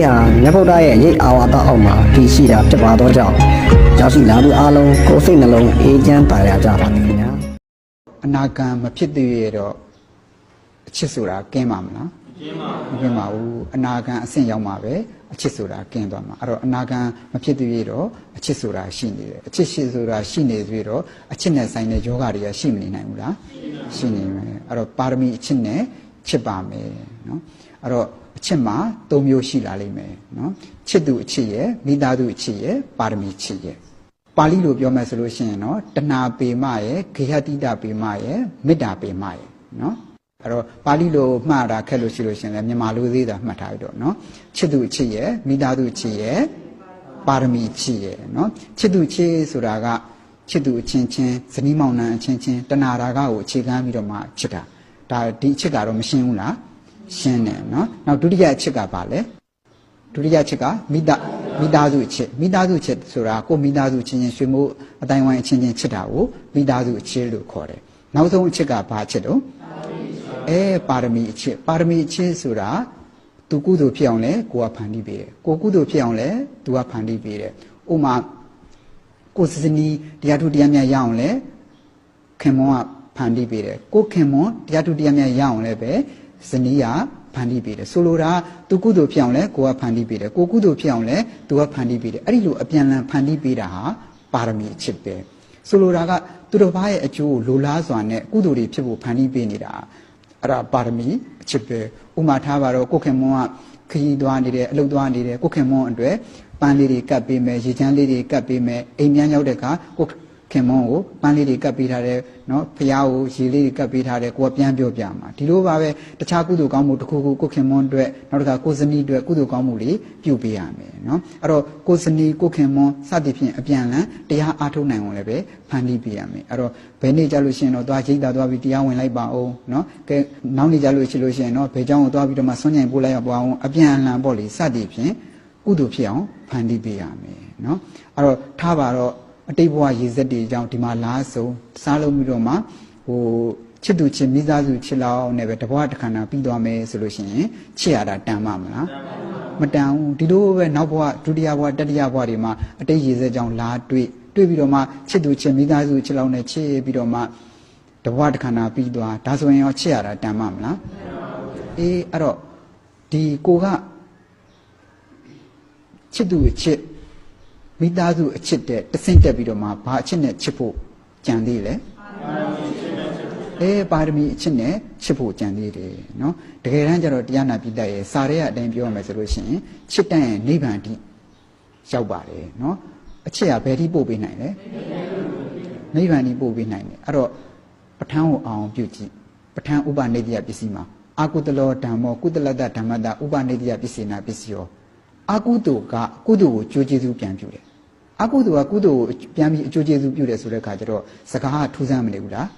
လေးဟာမြတ်ဗုဒ္ဓရဲ့ရိတ်အာဝါဒအောက်မှာတည်ရှိတာဖြစ်ပါတော့ကြောင့်ရောက်ရှိလာသူအလုံးကိုယ်စိတ်နှလုံးအေးချမ်းပါရကြပါသည်ခင်ဗျာအနာဂံမဖြစ်သေးရတော့အချစ်ဆိုတာကင်းပါမလားမကင်းပါဘူးမကင်းပါဘူးအနာဂံအဆင့်ရောက်မှာပဲအချစ်ဆိုတာကင်းသွားမှာအဲ့တော့အနာဂံမဖြစ်သေးရတော့အချစ်ဆိုတာရှိနေတယ်အချစ်ရှိဆိုတာရှိနေသေးတော့အချစ်နဲ့ဆိုင်တဲ့ယောဂတွေကရှိမနေနိုင်ဘူးလားရှိနေမယ်အဲ့တော့ပါရမီအချစ်နဲ့ချစ်ပါမယ်နော်အဲ့တော့ အချစ်မှာ၃မျိုးရှိလာလိမ့်မယ်နော်ချစ်သူအချစ်ရဲ့မိသားစုအချစ်ရဲ့ပါရမီချစ်ရဲ့ပါဠိလိုပြောမယ်ဆိုလို့ရှိရင်တော့တဏှာပေမရဲ့ဂေဟတိတပေမရဲ့မေတ္တာပေမရဲ့နော်အဲ့တော့ပါဠိလိုမှတ်တာခက်လို့ရှိလို့ရှိရင်လည်းမြန်မာလိုသေးတာမှတ်ထားပြီးတော့နော်ချစ်သူချစ်ရဲ့မိသားစုချစ်ရဲ့ပါရမီချစ်ရဲ့နော်ချစ်သူချစ်ဆိုတာကချစ်သူအချင်းချင်းဇနီးမောင်နှံအချင်းချင်းတဏှာရာဂကိုအခြေခံပြီးတော့မှချစ်တာဒါဒီအချစ်ကတော့မရှင်းဘူးလား ရှင်းတယ်နော်နောက်ဒုတိယအချစ်ကပါလဲဒုတိယချက်ကမိသားမိသားစုအချစ်မိသားစုချစ်ဆိုတာကိုယ်မိသားစုချင်းချင်းရွှေမိုးအတိုင်းဝိုင်းအချင်းချင်းချစ်တာကိုမိသားစုအချစ်လို့ခေါ်တယ်။နောက်ဆုံးအချက်ကဘာအချစ်တော့အဲပါရမီအချစ်ပါရမီအချစ်ဆိုတာသူကုသိုလ်ဖြစ်အောင်လဲကိုကဖန်တီးပေးတယ်။ကိုကုသိုလ်ဖြစ်အောင်လဲသူကဖန်တီးပေးတယ်။ဥမာကိုစစနီတရားထုတရားမြတ်ရအောင်လဲခင်မွန်ကဖန်တီးပေးတယ်ကိုခင်မွန်တရားထုတရားမြတ်ရအောင်လဲပဲ ဇနီးကဖန်တီးပေးတယ်ဆိုလိုတာသူကုသိုလ်ဖြစ်အောင်လဲကိုကဖန်တီးပေးတယ်ကိုကုသိုလ်ဖြစ်အောင်လဲသူကဖန်တီးပေးတယ်အဲ့ဒီလိုအပြန်လန်ဖန်တီးပေးတာဟာပါရမီအချစ်ပဲဆိုလိုတာကသူတော်ဘာရဲ့အကျိုးကိုလိုလားစွာနဲ့ကုသိုလ်တွေဖြစ်ဖို့ဖန်တီးပေးနေတာအဲ့ဒါပါရမီအချစ်ပဲဥမာထားပါတော့ကိုခင်မွန်ကခရီးသွားနေတယ်အလုပ်သွားနေတယ်ကိုခင်မွန်အတွက်ပန်းလေးတွေကပ်ပေးမယ်ရေချမ်းလေးတွေကပ်ပေးမယ်အိမ်မြန်းရောက်တဲ့အခါကို ခင်မွန်ကိုပန်းလေးတွေကပ်ပေးထားတယ်နော်ဖျားကိုရေလေးတွေကပ်ပေးထားတယ်ကိုကပြန်ပြောပြမှာဒီလိုပါပဲတခြားကုသိုလ်ကောင်းမှုတစ်ခုခုကိုခင်မွန်အတွက်နောက်တစ်ခါကိုစနီအတွက်ကုသိုလ်ကောင်းမှုလေးပြုပေးရမယ်နော်အဲ့တော့ကိုစနီကိုခင်မွန်စသည်ဖြင့်အပြန်လန်တရားအားထုတ်နိုင်အောင်လည်းပဲဖန်တီးပေးရမယ်အဲ့တော့ဘယ်နေ့ကြလို့ရှိရင်တော့သွားရိတ်တာသွားပြီးတရားဝင်လိုက်ပါအောင်နော်ကဲနောက်နေ့ကြလို့ရှိလို့ရှိရင်တော့ဘယ်เจ้าကိုသွားပြီးတော့မှဆွမ်းညင်ပို့လိုက်ရပါအောင်အပြန်လန်ပေါ့လေစသည်ဖြင့်ကုသိုလ်ဖြစ်အောင်ဖန်တီးပေးရမယ်နော်အဲ့တော့ထားပါတော့ အတိတ်ဘဝရည်စက်တွေအကြောင်းဒီမှာလားဆုံးစားလုံးပြီးတော့မှဟိုချစ်သူချစ်မိသားစုချစ်လောက်နဲ့ပဲတဘဝတစ်ခဏပြီးသွားမယ်ဆိုလို့ရှိရင်ချစ်ရတာတန်မှာမလားမတန်ဘူးဒီလိုပဲနောက်ဘဝဒုတိယဘဝတတိယဘဝတွေမှာအတိတ်ရည်စက်ကြောင့်လာတွေ့တွေ့ပြီးတော့မှချစ်သူချစ်မိသားစုချစ်လောက်နဲ့ချစ်ပြီးတော့မှတဘဝတစ်ခဏပြီးသွားဒါဆိုရင်ရောချစ်ရတာတန်မှာမလားအေးအဲ့တော့ဒီကိုကချစ်သူအချစ် မိသားစုအချစ်တဲ့တဆင့်တက်ပြီးတော့မှဘာအချစ်နဲ့ချစ်ဖို့ကြံသေးလဲအဲပါရမီအချစ်နဲ့ချစ်ဖို့ကြံသေးတယ်နော်တကယ်တမ်းကျတော့တရားနာပိတ္တရဲ့စာရဲအတိုင်းပြောရမယ်ဆိုလို့ရှိရင်ချစ်တန်ရဲ့နိဗ္ဗာန်တိရောက်ပါတယ်နော်အချစ်ကဘယ်ထိပို့ပေးနိုင်လဲနိဗ္ဗာန်တိပို့ပေးနိုင်တယ်အဲ့တော့ပဋ္ဌာန်းကိုအောင်ပြုကြည့်ပဋ္ဌာန်းဥပနိတ္တယပစ္စည်းမှာအာကုတလောဓမ္မောကုတလတ္တဓမ္မတဥပနိတ္တယပစ္စေနာပစ္စယောအာကုတုကကုတုကိုကြိုးကျေးဇူးပြန်ပြုတယ် အကုသိုလ်ကကုသိုလ်ကိုပြန်ပြီးအကျိုးကျေးဇူးပြုတယ်ဆိုတဲ့အခါကျတော့စကားကထူးဆန်းမနေဘူးလား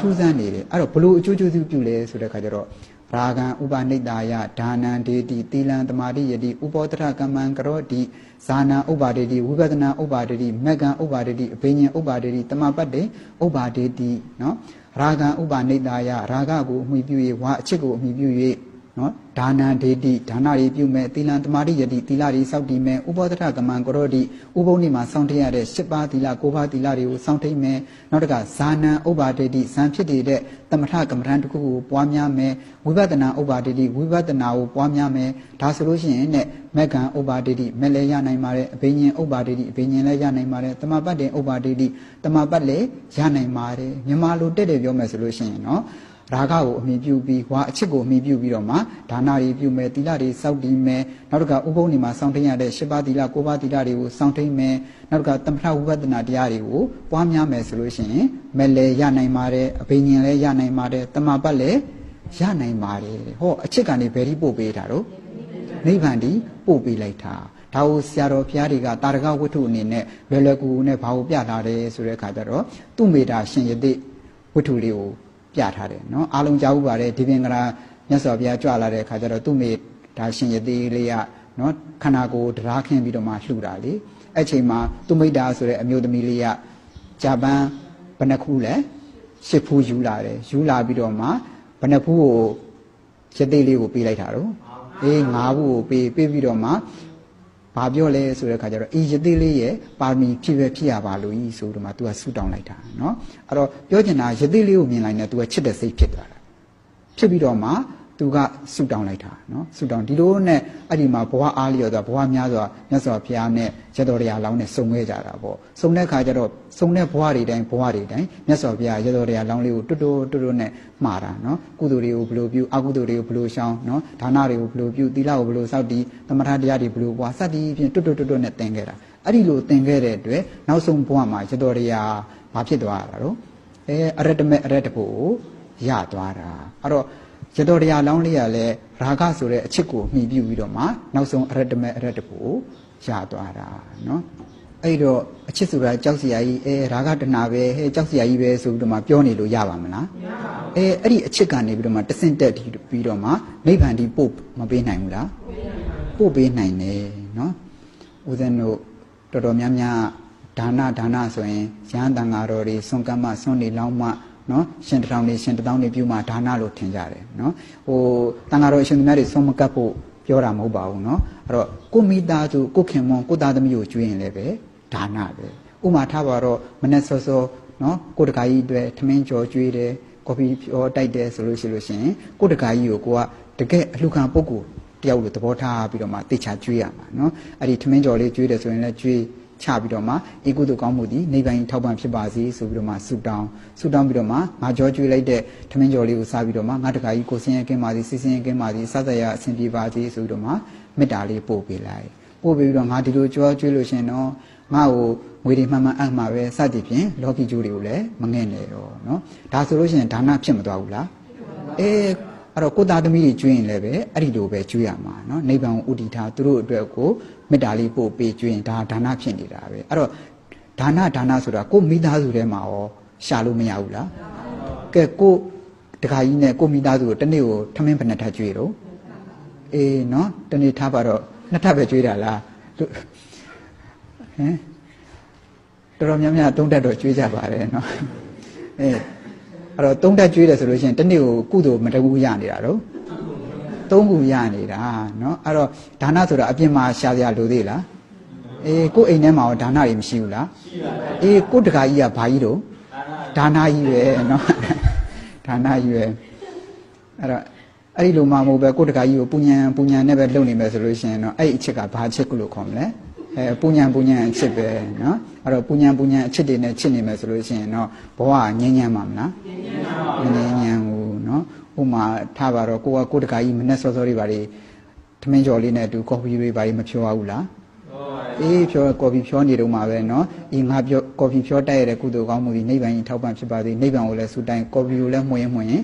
ထူးဆန်းနေတယ်အဲ့တော့ဘလို့အကျိုးကျေးဇူးပြုလဲဆိုတဲ့အခါကျတော့ရာဂံဥပနိတ္တာယဒါနံဒေတိသီလံသမာဓိယတိဥပောတရကမ္မံကရောတိဇာနာဥပါဒေတိဝိပဿနာဥပါဒေတိမက္ကံဥပါဒေတိအဘိညာဉ်ဥပါဒေတိတမပတ်တေဥပါဒေတိနော်ရာဂံဥပနိတ္တာယရာဂကိုအမိပြု၍ဝါအချစ်ကိုအမိပြု၍ နော်ဒါနံဒေတိဒါနတွေပြုမယ်သီလံတမာတိယတိသီလတွေစောင့်တည်မယ်ဥပောဒရကမံကရောတိဥပုံနေမှာစောင့်တည်ရတဲ့၈ပါးသီလ၉ပါးသီလတွေကိုစောင့်ထိတ်မယ်နောက်တကဇာနံဥပါဒေတိဇံဖြစ်တည်တဲ့တမထကမ္မထံတစ်ခုကိုပွားများမယ်ဝိပဿနာဥပါဒေတိဝိပဿနာကိုပွားများမယ်ဒါဆိုလို့ရှိရင်နဲ့မက္ကံဥပါဒေတိမဲ့လည်းရနိုင်ပါတယ်အဘိညာဉ်ဥပါဒေတိအဘိညာဉ်လည်းရနိုင်ပါတယ်တမပတ်တင်ဥပါဒေတိတမပတ်လည်းရနိုင်ပါတယ်မြန်မာလိုတက်တယ်ပြောမယ်ဆိုလို့ရှိရင်နော် ရာဂကိုအမိပြုပြီးဝါအချစ်ကိုအမိပြုပြီးတော့မှဒါနာတွေပြုမယ်သီလတွေစောင့်တည်မယ်နောက်တစ်ခါဥပုံနေမှာစောင့်ထိန်ရတဲ့၈ပါးသီလ၉ပါးသီလတွေကိုစောင့်ထိန်မယ်နောက်တစ်ခါတမထဝိပဿနာတရားတွေကိုပွားများမယ်ဆိုလို့ရှိရင်မဲ့လည်းရနိုင်ပါတယ်အဘိညာဉ်လည်းရနိုင်ပါတယ်တမပတ်လည်းရနိုင်ပါတယ်ဟောအချစ်ကနေဘယ်ထိပို့ပေးတာတော့နိဗ္ဗာန်ဒီပို့ပေးလိုက်တာဒါကိုဆရာတော်ဘုရားတွေကတာရကဝတ္ထုအနေနဲ့လွယ်လွယ်ကူကူနဲ့ဘာကိုပြထားတယ်ဆိုတဲ့အခါကျတော့သူ့မေတာရှင်ယတိဝတ္ထုလေးကို ပြထားတယ်နော်အားလုံးကြားဥပါတယ်ဒီပင်ကရာမြတ်စွာဘုရားကြွလာတဲ့အခါကျတော့သူ့မေဒါရှင်ယတိလေးကနော်ခန္ဓာကိုယ်တရားခင်းပြီးတော့မှလှူတာလေအဲ့ချိန်မှာသူမိတ္တာဆိုတဲ့အမျိုးသမီးလေးကဂျပန်ဘယ်နှခုလဲရှစ်ဖူးယူလာတယ်ယူလာပြီးတော့မှဘယ်နှဖူးကိုယတိလေးကိုပေးလိုက်တာတော့အေးငါးဘူးကိုပေးပေးပြီးတော့မှ ဘာပြောလဲဆိုတဲ့ခါကျတော့အေးယသိလေးရဲ့ပါရမီဖြည့်ပဲဖြည့်ရပါလို့ဤဆိုတော့မှ तू ကဆူတောင်းလိုက်တာเนาะအဲ့တော့ပြောချင်တာယသိလေးကိုမြင်လိုက်နေ तू ကချစ်တဲ့စိတ်ဖြစ်သွားတာဖြစ်ပြီးတော့မှ သူကဆူတောင်းလိုက်တာနော်ဆူတောင်းဒီလိုနဲ့အဲ့ဒီမှာဘဝအားလျော်ဆိုတာဘဝများဆိုတာမြတ်စွာဘုရားနဲ့ရတောတရားလောင်းနဲ့စုံခဲ့ကြတာပေါ့စုံတဲ့ခါကျတော့စုံတဲ့ဘဝတွေတိုင်းဘဝတွေတိုင်းမြတ်စွာဘုရားရတောတရားလောင်းလေးကိုတွတ်တွတ်တွတ်တွတ်နဲ့မှားတာနော်ကုသိုလ်တွေကိုဘယ်လိုပြုအကုသိုလ်တွေကိုဘယ်လိုရှောင်နော်ဒါနတွေကိုဘယ်လိုပြုသီလကိုဘယ်လိုစောင့်တည်သမထတရားတွေဘယ်လိုပွားစသည်ဖြင့်တွတ်တွတ်တွတ်တွတ်နဲ့သင်ခဲ့တာအဲ့ဒီလိုသင်ခဲ့တဲ့အတွက်နောက်ဆုံးဘဝမှာရတောတရားဘာဖြစ်သွားတာတော့အဲအရတမေအရတဖို့ရသွားတာအဲ့တော့ ရတော်တရားလောင်းလေးရလဲရာဂဆိုတဲ့အချက်ကိုမှီပြီးပြီးတော့မှနောက်ဆုံးအရတမဲအရတကိုရသွားတာနော်အဲ့တော့အချစ်ဆိုတာကြောက်စရာကြီးအဲရာဂတဏပဲဟဲ့ကြောက်စရာကြီးပဲဆိုပြီးတော့မှပြောနေလို့ရပါမလားမရပါဘူးအဲအဲ့ဒီအချစ်ကနေပြီးတော့မှတဆင့်တက်ပြီးတော့မှနိဗ္ဗာန်ဒီပို့မပေးနိုင်ဘူးလားပို့ပေးနိုင်တယ်နော်ဦးဇင်းတို့တော်တော်များများဒါနဒါနဆိုရင်ရဟန်းတန်ဃာတော်တွေစွန့်ကမ်းမစွန့်နေလောင်းမှ နော်ရှင်တထောင်နေရှင်တထောင်နေပြုမှဒါနလို့ထင်ကြတယ်နော်ဟိုတန်ဃာတော်အရှင်သူများတွေဆုံးမကပ်ဖို့ပြောတာမဟုတ်ပါဘူးနော်အဲ့တော့ကိုမိသားစုကိုခင်မွန်ကိုသားသမီးကိုကျွေးရင်လည်းပဲဒါနပဲဥမာထားပါတော့မနဲ့စောစောနော်ကိုတကာကြီးအတွက်ထမင်းကြော်ကျွေးတယ်ကော်ဖီပြောတိုက်တယ်ဆိုလို့ရှိလို့ရှင်ကိုတကာကြီးကိုကိုကတကယ်အလှခံပုဂ္ဂိုလ်တယောက်လိုသဘောထားပြီးတော့မှတေချာကျွေးရမှာနော်အဲ့ဒီထမင်းကြော်လေးကျွေးတယ်ဆိုရင်လည်းကျွေး ချပြီးတော့မှအေကုသိုလ်ကောင်းမှုသည်နိဗ္ဗာန်ထောက်ပံ့ဖြစ်ပါစေဆိုပြီးတော့မှဆုတောင်းဆုတောင်းပြီးတော့မှငါကြောကျွေးလိုက်တဲ့ထမင်းကြော်လေးကိုစားပြီးတော့မှငါတခါကြီးကိုဆင်းရဲကင်းပါစေစိတ်ဆင်းရဲကင်းပါစေစသရအဆင်ပြေပါစေဆိုပြီးတော့မှမေတ္တာလေးပို့ပေးလိုက်ပို့ပေးပြီးတော့ငါဒီလိုကြောကျွေးလို့ရှင်တော့ငါ့ကိုငွေတွေမှန်မှန်အပ်မှာပဲစသည်ဖြင့်လောကီကျိုးတွေကိုလည်းမငဲ့နဲ့တော့နော်ဒါဆိုလို့ရှိရင်ဒါနဖြစ်မသွားဘူးလားအဲ အဲ့တော့ကိုသားသမီးတွေကျွေးရင်လည်းပဲအဲ့ဒီလိုပဲကျွေးရမှာเนาะနိဗ္ဗာန်ကိုဥတည်ထားသူတို့အတွက်ကိုမေတ္တာလေးပို့ပေးကျွေးရင်ဒါဒါနဖြစ်နေတာပဲအဲ့တော့ဒါနဒါနဆိုတာကိုမိသားစုထဲမှာရောရှာလို့မရဘူးလားကဲကိုတခါကြီးနဲ့ကိုမိသားစုကိုတစ်နေ့ကိုထမင်းဘယ်နှထပ်ကျွေးတော့အေးเนาะတနေ့ထားပါတော့နှစ်ထပ်ပဲကျွေးတာလားဟမ်တော်တော်များများသုံးတက်တော့ကျွေးကြပါတယ်เนาะအဲ အဲ့တော့သုံးတက်ကျွေးတယ်ဆိုလို့ရှိရင်တစ်နေ့ကိုကုသိုလ်မတကူရနေတာတော့သုံးခုရနေတာเนาะအဲ့တော့ဒါနဆိုတာအပြင်မှာရှာစရာလိုသေးလားအေးကိုယ့်အိမ်ထဲမှာရောဒါနတွေမရှိဘူးလားရှိပါဘူးအေးကိုယ့်တကာကြီးကဘာကြီးတော့ဒါနကြီးပဲเนาะဒါနကြီးပဲအဲ့တော့အဲ့ဒီလိုမှမဟုတ်ပဲကိုယ့်တကာကြီးကိုပူညံပူညံနဲ့ပဲလုပ်နေမယ်ဆိုလို့ရှိရင်တော့အဲ့ဒီအချက်ကဘာအချက်ကိုလို့ခေါ်မလဲအဲပူညံပူညံအချစ်ပဲเนาะအဲ့တော့ပူညံပူညံအချစ်တွေနဲ့ချစ်နေမယ်ဆိုလို့ရှိရင်တော့ဘဝငြင်းညမ်းမှာမလားငြင်းညမ်း း ပါဘူးငြင်းညမ်းဘူးเนาะဥမာထားပါတော့ကိုကကိုယ့်တကာကြီးမနဲ့စောစောလေးပါလေထမင်းကြော်လေးနဲ့အတူကော်ဖီတွေပါလေမဖြောရဘူးလားအေးဖြောကော်ဖီဖြောနေတော့မှာပဲเนาะဤငါပြောကော်ဖီဖြောတိုက်ရတဲ့ကုသိုလ်ကောင်းမှုဒီနိဗ္ဗာန်ကြီးထောက်ပံ့ဖြစ်ပါစေနိဗ္ဗာန်ကိုလည်းဆုတိုင်ကော်ဖီကိုလည်းမှွင်ရင်မှွင်ရင်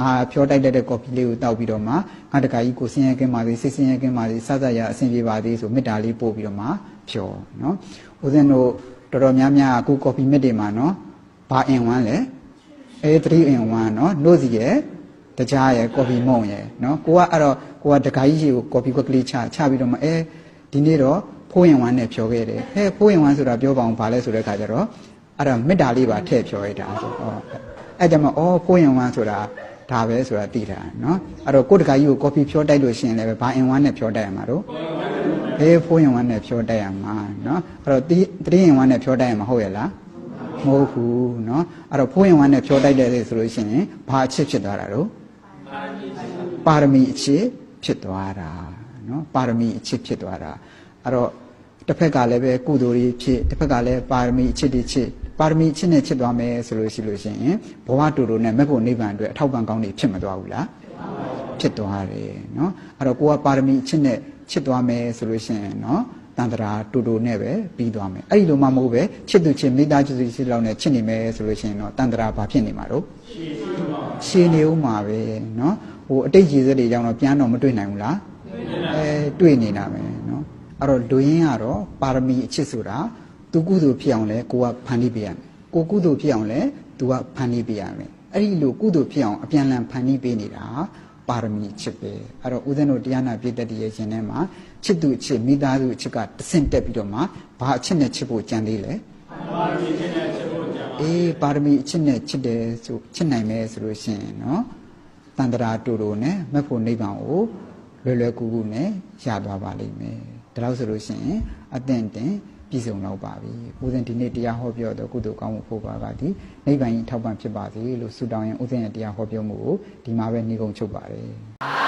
ငါဖြောတိုက်တတ်တဲ့ကော်ဖီလေးကိုတောက်ပြီးတော့မှငါတကာကြီးကိုစင်ရကင်းပါစေစိတ်စင်ရကင်းပါစေစသရအဆင်ပြေပါစေဆိုမေတ္တာလေးပို့ပြီးတော့မှဖြောเนาะဦးဇင်းတို့တော်တော်များများအခုကော်ဖီမြစ်တွေမှာเนาะဘာအင်ဝမ်းလဲ အေး3 in 1เนาะနှုတ်စီရဲ့တကြားရဲ့ကော်ဖီမုံရဲ့เนาะကိုကအဲ့တော့ကိုကတခါကြီးကိုကော်ဖီကွက်ကလေးချချပြီးတော့မှအဲဒီနေ့တော့ဖိုးရင်ဝမ်းနဲ့ဖြောခဲ့တယ်ဟဲ့ဖိုးရင်ဝမ်းဆိုတာပြောပါအောင်ဗာလဲဆိုတဲ့ခါကျတော့အဲ့ဒါမေတ္တာလေးပါထည့်ဖြောရတာဆိုဟောအဲ့ကြမှာအော်ဖိုးရင်ဝမ်းဆိုတာဒါပဲဆိုတာသိတာเนาะအဲ့တော့ကိုတခါကြီးကိုကော်ဖီဖြောတိုက်လို့ရှိရင်လည်းဘာအင်ဝမ်းနဲ့ဖြောတိုက်ရမှာတော့အေးဖိုးရင်ဝမ်းနဲ့ဖြောတိုက်ရမှာเนาะအဲ့တော့တီးတရင်ဝမ်းနဲ့ဖြောတိုက်ရမှာဟုတ်ရဲ့လား မဟုတ်ဘူးเนาะအဲ့တော့ဖိုးရင်ဝမ်းနဲ့ဖြောတိုက်တယ်ဆိုလို့ရှိရင်ဘာအချစ်ဖြစ်သွားတာတော့ပါရမီအချစ်ဖြစ်သွားတာเนาะပါရမီအချစ်ဖြစ်သွားတာအဲ့တော့တစ်ဖက်ကလည်းပဲကုသိုလ်တွေဖြစ်တစ်ဖက်ကလည်းပါရမီအချစ်တွေချစ်ပါရမီအချစ်နဲ့ချစ်သွားမယ်ဆိုလို့ရှိလို့ရှိရင်ဘဝတူတူနဲ့မက်ဖို့နိဗ္ဗာန်အတွက်အထောက်ပံ့ကောင်းတွေဖြစ်မသွားဘူးလားဖြစ်သွားတယ်เนาะအဲ့တော့ကိုကပါရမီအချစ်နဲ့ချစ်သွားမယ်ဆိုလို့ရှိရင်เนาะ တန်တရာတူတူနဲ့ပဲပြီးသွားမယ်အဲ့ဒီလိုမှမဟုတ်ပဲချစ်သူချစ်မိသားစုချစ်လောက်နဲ့ချစ်နေမယ်ဆိုလို့ရှိရင်တော့တန်တရာဘာဖြစ်နေမှာတော့ရှည်နေဦးမှာပဲเนาะဟိုအတိတ်ကြီးစက်တွေကြောင့်တော့ပြန်တော့မတွေ့နိုင်ဘူးလားအဲတွေ့နေတာပဲเนาะအဲ့တော့လူရင်းကတော့ပါရမီအချစ်ဆိုတာသူကုသိုလ်ဖြစ်အောင်လဲကိုကဖန်တီးပေးရမယ်ကိုကုသိုလ်ဖြစ်အောင်လဲသူကဖန်တီးပေးရမယ်အဲ့ဒီလိုကုသိုလ်ဖြစ်အောင်အပြန်လန်ဖန်တီးပေးနေတာ ပါရမီအချစ်ပဲအဲ့တော့ဦးဇင်းတို့တရားနာပြည့်တတ်ရဲ့ရှင်ထဲမှာချစ်သူအချစ်မိသားစုအချစ်ကတဆင့်တက်ပြီးတော့မှဘာအချစ်နဲ့ချစ်ဖို့ကြံသေးလဲပါရမီအချစ်နဲ့ချစ်ဖို့ကြံပါအေးပါရမီအချစ်နဲ့ချစ်တယ်ဆိုချစ်နိုင်မယ်ဆိုလို့ရှင်နော်တန်တရာတူတူနဲ့မဖို့နိဗ္ဗာန်ကိုလွယ်လွယ်ကူကူနဲ့ရသွားပါလိမ့်မယ်ဒါလို့ဆိုလို့ရှင်အသင့်တင် ပြည့်စုံတော့ပါပြီဦးဇင်းဒီနေ့တရားဟောပြောတော့ကုသိုလ်ကောင်းမှုဖို့ပါကဒီနိဗ္ဗာန်ကြီးထောက်ပံ့ဖြစ်ပါစေလို့ဆုတောင်းရင်ဦးဇင်းရဲ့တရားဟောပြောမှုကိုဒီမှာပဲနှီးကုံချုပ်ပါတယ်